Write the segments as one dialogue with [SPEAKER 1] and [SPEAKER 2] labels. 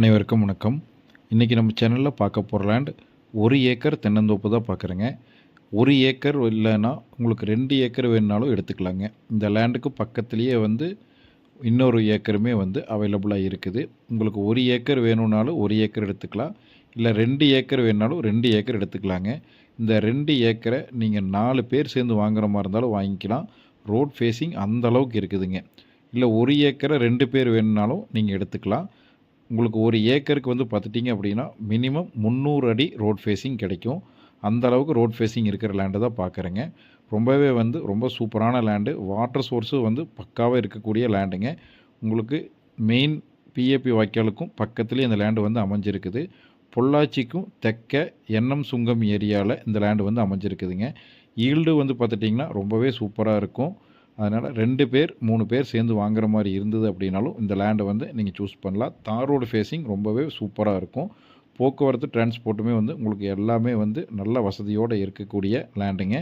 [SPEAKER 1] அனைவருக்கும் வணக்கம். இன்றைக்கி நம்ம சேனலில் பார்க்க போகிற லேண்ட் ஒரு ஏக்கர் தென்னந்தோப்பு தான் பார்க்குறேங்க. ஒரு ஏக்கர் இல்லைன்னா உங்களுக்கு ரெண்டு ஏக்கர் வேணுனாலும் எடுத்துக்கலாங்க. இந்த லேண்டுக்கு பக்கத்துலேயே வந்து இன்னொரு ஏக்கருமே வந்து அவைலபிளாக இருக்குது. உங்களுக்கு ஒரு ஏக்கர் வேணும்னாலும் ஒரு ஏக்கர் எடுத்துக்கலாம். இல்லை ரெண்டு ஏக்கர் வேணுனாலும் ரெண்டு ஏக்கர் எடுத்துக்கலாங்க. இந்த ரெண்டு ஏக்கரை நீங்கள் நாலு பேர் சேர்ந்து வாங்குற மாதிரி இருந்தாலும் வாங்கிக்கலாம். ரோட் ஃபேஸிங் அந்த அளவுக்கு இருக்குதுங்க. இல்லை ஒரு ஏக்கரை ரெண்டு பேர் வேணும்னாலும் நீங்கள் எடுத்துக்கலாம். உங்களுக்கு ஒரு ஏக்கருக்கு வந்து பார்த்துட்டிங்க அப்படின்னா மினிமம் முந்நூறு அடி ரோட் ஃபேஸிங் கிடைக்கும். அந்த அளவுக்கு ரோட் ஃபேஸிங் இருக்கிற லேண்டு தான் பார்க்குறேங்க. ரொம்பவே வந்து ரொம்ப சூப்பரான லேண்டு வாட்டர் சோர்ஸும் வந்து பக்காவாக இருக்கக்கூடிய லேண்டுங்க உங்களுக்கு மெயின் பிஏபி வாய்க்காலுக்கும் பக்கத்துலேயே இந்த லேண்டு வந்து அமைஞ்சிருக்குது. பொள்ளாச்சிக்கும் தெற்க எண்ணம் சுங்கம் ஏரியாவில் இந்த லேண்டு வந்து அமைஞ்சிருக்குதுங்க. ஈல்டு வந்து பார்த்துட்டிங்கன்னா ரொம்பவே சூப்பராக இருக்கும். அதனால் ரெண்டு பேர் மூணு பேர் சேர்ந்து வாங்குற மாதிரி இருந்தது அப்படின்னாலும் இந்த லேண்டை வந்து நீங்கள் சூஸ் பண்ணலாம். தார் ரோடு ஃபேஸிங் ரொம்பவே சூப்பராக இருக்கும். போக்குவரத்து டிரான்ஸ்போர்ட்டுமே வந்து உங்களுக்கு எல்லாமே வந்து நல்ல வசதியோடு இருக்கக்கூடிய லேண்டுங்க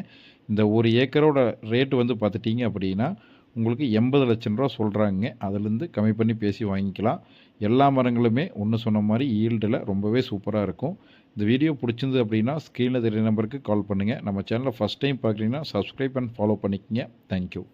[SPEAKER 1] இந்த ஒரு ஏக்கரோட ரேட்டு வந்து பார்த்துட்டிங்க அப்படின்னா உங்களுக்கு எண்பது லட்சம் ரூபா சொல்கிறாங்க அதுலேருந்து கம்மி பண்ணி பேசி வாங்கிக்கலாம். எல்லா மரங்களுமே ஒன்று சொன்ன மாதிரி ஈல்டில் ரொம்பவே சூப்பராக இருக்கும். இந்த வீடியோ பிடிச்சிருந்தது அப்படின்னா ஸ்க்ரீனில் தெரிய நம்பருக்கு கால் பண்ணுங்கள் நம்ம சேனலை ஃபஸ்ட் டைம் பார்க்குறீங்கன்னா சப்ஸ்கிரைப் அண்ட் ஃபாலோ பண்ணிக்கங்க. Thank you